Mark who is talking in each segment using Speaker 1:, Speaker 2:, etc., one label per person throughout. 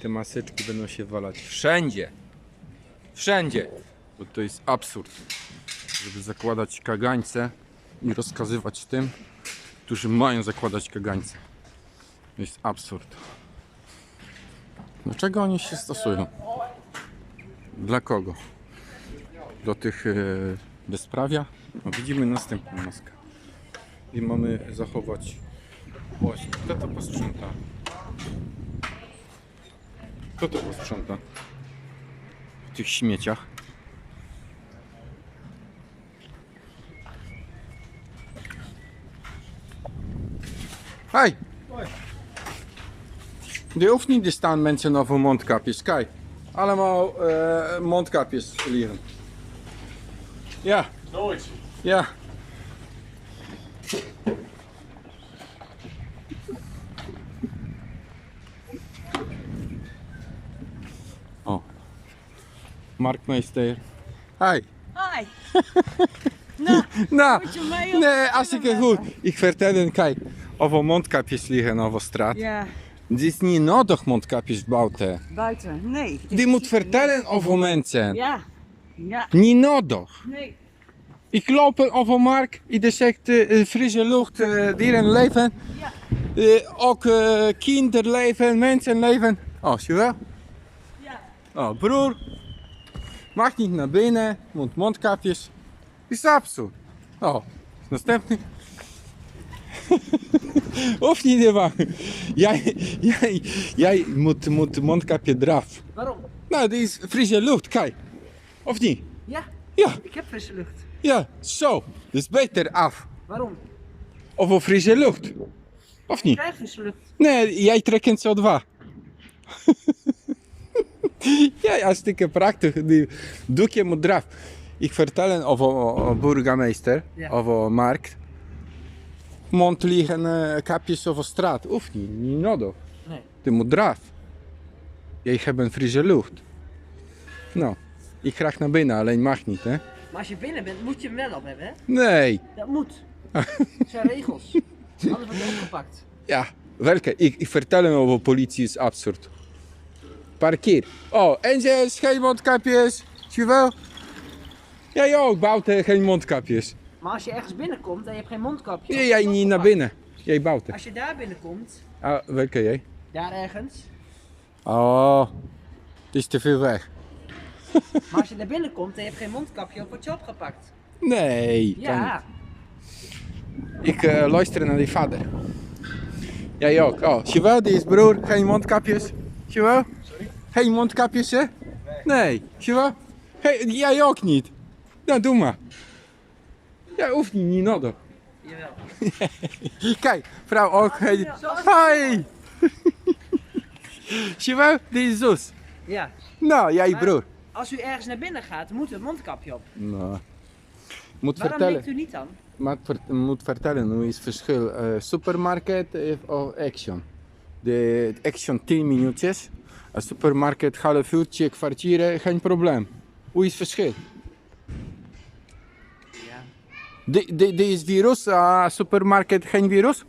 Speaker 1: Te maseczki będą się walać wszędzie. Wszędzie. Bo to jest absurd. Żeby zakładać kagańce i rozkazywać tym, którzy mają zakładać kagańce. To jest absurd. Dlaczego oni się stosują? Dla kogo? Do tych e, bezprawia? No, widzimy następną maskę. I mamy zachować właśnie. Kto to posprząta? Kto to posprząta? W tych śmieciach. Hej! De hoeft niet te staan mensen over mondkapjes. Kijk, allemaal eh, mondkapjes liggen. Ja,
Speaker 2: Nooit.
Speaker 1: ja. Marktmeester. Hi.
Speaker 3: Hi. nou,
Speaker 1: Nou,
Speaker 3: moet je mee of-
Speaker 1: nee, hartstikke goed. Ik vertel hen, kijk, over mondkapjes liggen over straat.
Speaker 3: Ja,
Speaker 1: Het is niet nodig mondkapjes buiten.
Speaker 3: buiten. Nee.
Speaker 1: Die moet vertellen over mensen.
Speaker 3: Ja. Ja.
Speaker 1: Niet nodig.
Speaker 3: Nee.
Speaker 1: Ik loop over markt, ieder zegt eh, frisse lucht, eh, dieren leven.
Speaker 3: Ja.
Speaker 1: Eh, ook eh kinderen leven, mensen leven. Oh, zie je wel?
Speaker 3: Ja.
Speaker 1: Oh, broer. Mag niet naar binnen, moet mondkapjes. Is absurd. Oh, następny. of niet Ewa? Jij, jij, jij moet, moet mondkapje eraf.
Speaker 3: Waarom?
Speaker 1: Nou, die is frisse lucht, kijk. Of niet?
Speaker 3: Ja,
Speaker 1: Ja,
Speaker 3: ik heb frisse lucht.
Speaker 1: ja, zo. Dus beter af.
Speaker 3: Waarom?
Speaker 1: Of op frisse lucht. Of
Speaker 3: Ik
Speaker 1: niet?
Speaker 3: krijg frisse lucht.
Speaker 1: Nee, jij trekt in CO2. ja, hartstikke prachtig. Die doekje moet eraf. Ik vertel over over burgemeester,
Speaker 3: Ja.
Speaker 1: over markt. Mond liggen eh, kapjes over straat. Hoeft niet, niet nodig.
Speaker 3: Nee.
Speaker 1: Die moet eraf. Jij hebt een frisse lucht. Nou, ik graag naar binnen, alleen mag niet, hè?
Speaker 3: Maar als je binnen bent, moet je hem wel op hebben, hè?
Speaker 1: Nee.
Speaker 3: Dat moet. Dat zijn regels. Anders wordt je opgepakt.
Speaker 1: Ja, welke? Ik, ik vertel hem over politie is absurd. Parkeer. Oh, en ze is geen mondkapjes. Zie je wel? Jij ook, Bouten, geen mondkapjes.
Speaker 3: Maar als je ergens binnenkomt en je hebt geen mondkapje...
Speaker 1: Nee, jij niet naar binnen. Jij Bouten.
Speaker 3: Als je daar binnenkomt,
Speaker 1: Ah, welke jij?
Speaker 3: daar ergens...
Speaker 1: Oh, het is te veel weg.
Speaker 3: Maar als je daar binnenkomt en je hebt geen mondkapje op, word je opgepakt.
Speaker 1: Nee, kan
Speaker 3: Ja.
Speaker 1: Ik eh, luister naar die vader. Jij ook. Oh, zie je wel, die is broer, geen mondkapjes. Zie je wel? Geen mondkapjes, hè? Nee, zie je wel? Hey, jij ook niet. Nou, doe maar. Jij hoeft niet, niet nodig.
Speaker 3: Jawel.
Speaker 1: Kijk, vrouw ook. Hey. Hoi! Zie je wel? Die is zus.
Speaker 3: Ja.
Speaker 1: Nou, jij
Speaker 3: Maar-
Speaker 1: broer.
Speaker 3: Als u ergens naar binnen gaat, moet u het mondkapje op.
Speaker 1: Nou. Moet
Speaker 3: Waarom
Speaker 1: vertellen.
Speaker 3: u niet dan?
Speaker 1: Maar moet vertellen hoe is het verschil. eh supermarket eh, of action. De action 10 minuutjes. Een supermarket half uurtje, kwartier, geen probleem. Hoe is het verschil?
Speaker 3: Ja.
Speaker 1: De, de, de is virus, uh, supermarket geen virus?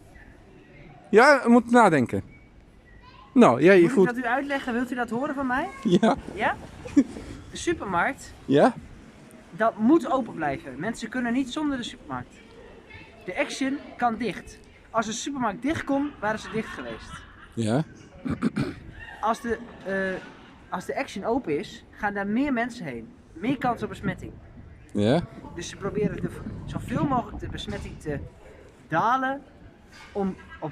Speaker 1: Ja, moet nadenken. Nou, jij
Speaker 3: Moet ik
Speaker 1: goed.
Speaker 3: dat u uitleggen? Wilt u dat horen van mij?
Speaker 1: Ja,
Speaker 3: Ja? De supermarkt,
Speaker 1: ja,
Speaker 3: dat moet open blijven. Mensen kunnen niet zonder de supermarkt. De Action kan dicht. Als de supermarkt dicht kon, waren ze dicht geweest.
Speaker 1: Ja.
Speaker 3: Als de, eh, als de Action open is, gaan daar meer mensen heen. Meer kans op besmetting.
Speaker 1: Ja,
Speaker 3: Dus ze proberen de, zoveel mogelijk de besmetting te dalen om op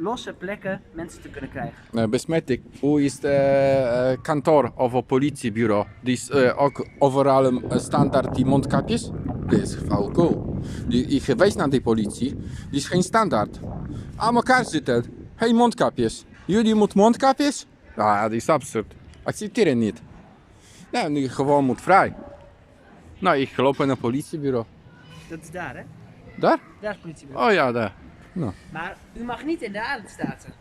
Speaker 3: losse plekken mensen te kunnen krijgen.
Speaker 1: Nou, besmetting. Hoe is het eh, kantoor of een politiebureau? Die is eh, ook overal een standaard die mondkapjes? Dat is. Die, ik geweest naar die politie, die is geen standaard. Aan elkaar zitten, geen mondkapjes. Jullie moeten mondkapjes? Ja, dat is absurd. Accepteer het niet. Nou, nu gewoon moet vrij. Nou, ik loop naar het politiebureau.
Speaker 3: Dat is daar, hè?
Speaker 1: Daar?
Speaker 3: Daar is politiebureau.
Speaker 1: Oh ja, daar.
Speaker 3: Maar u mag niet in de Aardstaten.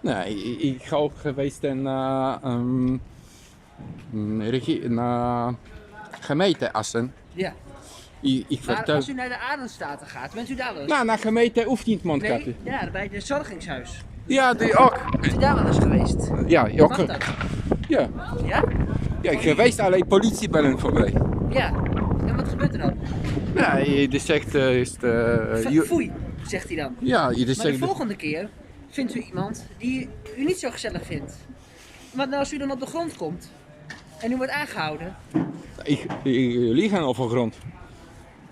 Speaker 1: Nee, ik, ik ga ook geweest naar um, regie, naar gemeente Assen.
Speaker 3: Ja.
Speaker 1: Ik, ik
Speaker 3: Maar
Speaker 1: vertel.
Speaker 3: als u naar de Aardstaten gaat, bent u daar wel eens?
Speaker 1: Nou, naar gemeente hoeft niet mondkapje.
Speaker 3: Nee, ja, bij het verzorgingshuis.
Speaker 1: Ja, die ook.
Speaker 3: Bent u daar wel eens geweest?
Speaker 1: Ja,
Speaker 3: dat?
Speaker 1: Ja,
Speaker 3: Ja?
Speaker 1: ja ik geweest alleen politie bellen voor mij.
Speaker 3: Ja. En wat gebeurt er dan?
Speaker 1: Ja, die zegt, eh, is de,
Speaker 3: F-
Speaker 1: ju-
Speaker 3: Foei, zegt hij dan.
Speaker 1: ja, die
Speaker 3: Maar de
Speaker 1: zegt,
Speaker 3: volgende keer vindt u iemand die u niet zo gezellig vindt. Maar nou, als u dan op de grond komt en u wordt aangehouden.
Speaker 1: ik, ik liegen over grond.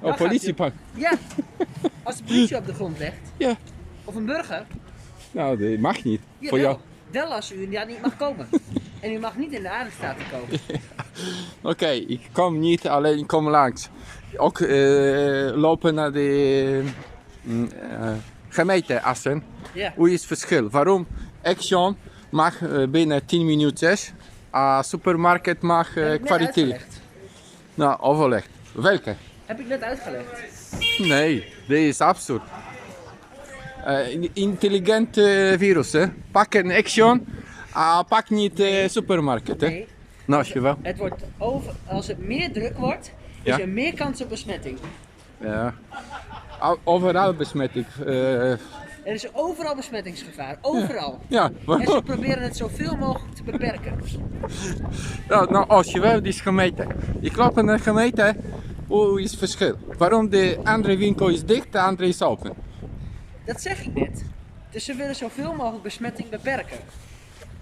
Speaker 3: Dan
Speaker 1: Oh,
Speaker 3: gaat
Speaker 1: politiepak.
Speaker 3: Ja, als de politie op de grond legt,
Speaker 1: Ja,
Speaker 3: of een burger,
Speaker 1: nou, dat mag niet. Voor jou.
Speaker 3: wel als u ja, niet mag komen. En u mag niet in de arrestaten komen.
Speaker 1: Oké, ik kom niet alleen, ik kom langs. Ook eh, lopen naar de eh, gemeente Assen.
Speaker 3: Ja.
Speaker 1: Hoe is het verschil? Waarom Action mag eh, binnen 10 minuten, a supermarket mag uh,
Speaker 3: uitgelegd.
Speaker 1: Nou, overleg. Welke?
Speaker 3: Heb ik net uitgelegd.
Speaker 1: Nee, dit is absurd. Eh, intelligent eh, virus, hè? Pak een Action, ah, pak niet eh, supermarket, hè?
Speaker 3: Nee,
Speaker 1: Nou, je wel.
Speaker 3: het wordt over, als het meer druk wordt,
Speaker 1: Ja.
Speaker 3: is er meer kans op besmetting.
Speaker 1: Ja. Overal besmetting.
Speaker 3: Er is overal besmettingsgevaar, overal.
Speaker 1: ja,
Speaker 3: En ze proberen het zoveel mogelijk te beperken.
Speaker 1: ja, nou, als je wel, die is gemeente. Ik loop in de gemeente, hoe is het verschil? Waarom de andere winkel is dicht, de andere is open?
Speaker 3: Dat zeg ik net. Dus ze willen zoveel mogelijk besmetting beperken.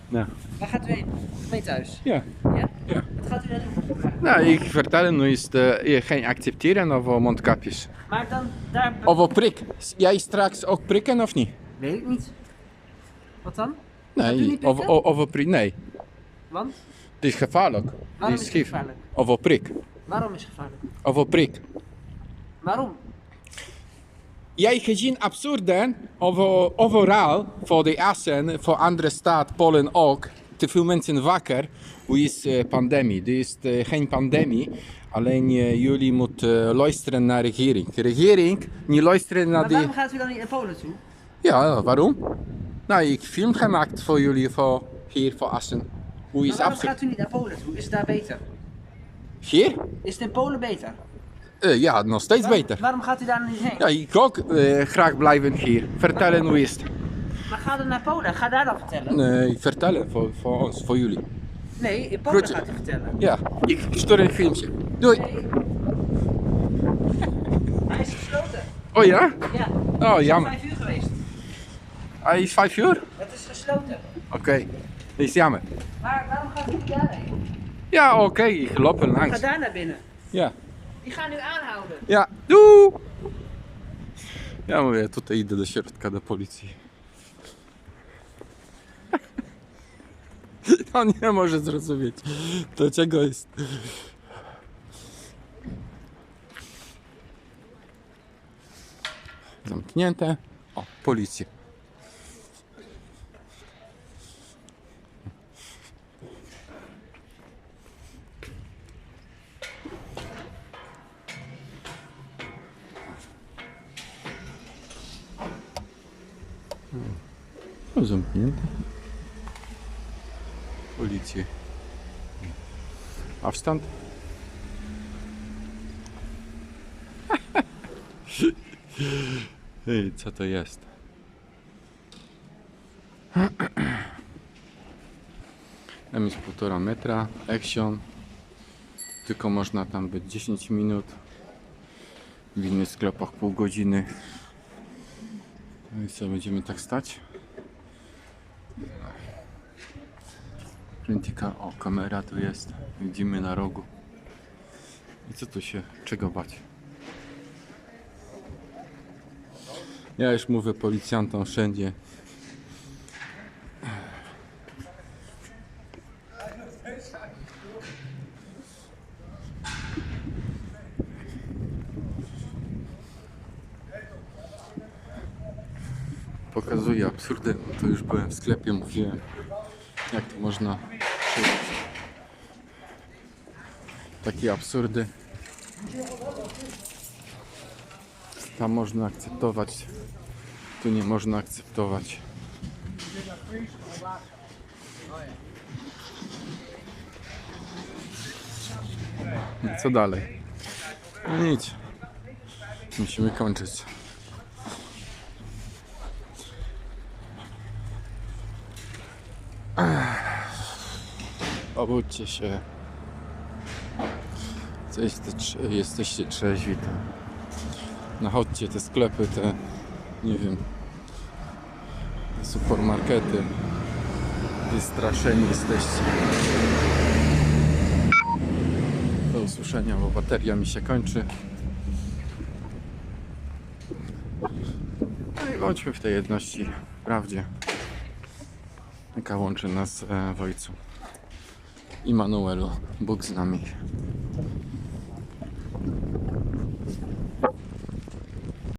Speaker 1: Ja.
Speaker 3: Waar gaat u heen? Gemeentehuis.
Speaker 1: Ja.
Speaker 3: Ja?
Speaker 1: Ja.
Speaker 3: Wat gaat u daar doen?
Speaker 1: Nou, ik vertel nu is de, je geen accepteren over mondkapjes.
Speaker 3: Maar dan daar.
Speaker 1: Over prik. Jij straks ook prikken of niet?
Speaker 3: Weet ik niet. Wat dan?
Speaker 1: Nee, over,
Speaker 3: prikken?
Speaker 1: over prik, nee.
Speaker 3: Want?
Speaker 1: Het is gevaarlijk. Het is
Speaker 3: is het
Speaker 1: gif.
Speaker 3: gevaarlijk?
Speaker 1: Over prik.
Speaker 3: Waarom is het gevaarlijk?
Speaker 1: Over prik.
Speaker 3: Waarom?
Speaker 1: Jij gezien absurden over, overal, voor de Assen, voor andere staat, Polen ook, te veel mensen wakker. Hoe is uh, pandemie? Er is uh, geen pandemie, alleen uh, jullie moeten luisteren naar de regering. De regering niet luisteren naar
Speaker 3: Maar
Speaker 1: die...
Speaker 3: waarom gaat u dan niet naar Polen toe?
Speaker 1: Ja, waarom? Nou, ik film gemaakt voor jullie, voor, hier voor Assen. Hoe
Speaker 3: Maar
Speaker 1: is
Speaker 3: waarom gaat u niet naar Polen toe? Is het daar beter?
Speaker 1: Hier?
Speaker 3: Is het in Polen beter?
Speaker 1: Eh, ja, nog steeds
Speaker 3: Waarom-
Speaker 1: beter.
Speaker 3: Waarom gaat u daar niet heen?
Speaker 1: Ja, ik ook eh, graag blijven hier. Vertellen hoe is het.
Speaker 3: Maar ga dan naar Polen. Ga daar dan vertellen.
Speaker 1: Nee, vertellen voor, voor ons, voor jullie.
Speaker 3: Nee, in Polen
Speaker 1: Goed.
Speaker 3: gaat u vertellen.
Speaker 1: Ja, ik stuur een filmpje. Doei.
Speaker 3: Nee. Hij is gesloten.
Speaker 1: Oh ja?
Speaker 3: Ja.
Speaker 1: Oh,
Speaker 3: Het is
Speaker 1: jammer.
Speaker 3: vijf uur geweest.
Speaker 1: Hij is vijf uur?
Speaker 3: Het is gesloten.
Speaker 1: Oké, is jammer.
Speaker 3: Maar waarom gaat u daarheen?
Speaker 1: Ja, oké, ik loop er
Speaker 3: Ga
Speaker 1: langs.
Speaker 3: daar naar binnen.
Speaker 1: Ja,
Speaker 3: Die gaan u aanhouden.
Speaker 1: ja, doei! Ja, mówię, tutaj idę do środka, do policji. On nie może zrozumieć, dlaczego jest... Zamknięte. O, policja. No, zamknięte. Policję. Abstand. Ej, co to jest? Tam jest półtora metra, Action. Tylko można tam być 10 minut. W innych sklepach pół godziny. No i co, będziemy tak stać? Printika, o kamera tu jest, widzimy na rogu. I co tu się, czego bać? Ja już mówię policjantom wszędzie. Pokazuję absurdy, to już byłem w sklepie, mówiłem jak to można przeżyć. Takie absurdy. Tam można akceptować, tu nie można akceptować. No co dalej? No nic. Musimy kończyć. Obudźcie się. Co jeste, trze- jesteście trzeźwi, to nachodźcie te sklepy, te, nie wiem, te supermarkety. Wystraszeni jesteście. Do usłyszenia, bo bateria mi się kończy. No i bądźmy w tej jedności, prawdzie, jaka łączy nas e, w Ojcu. Immanuelu, Bóg z nami.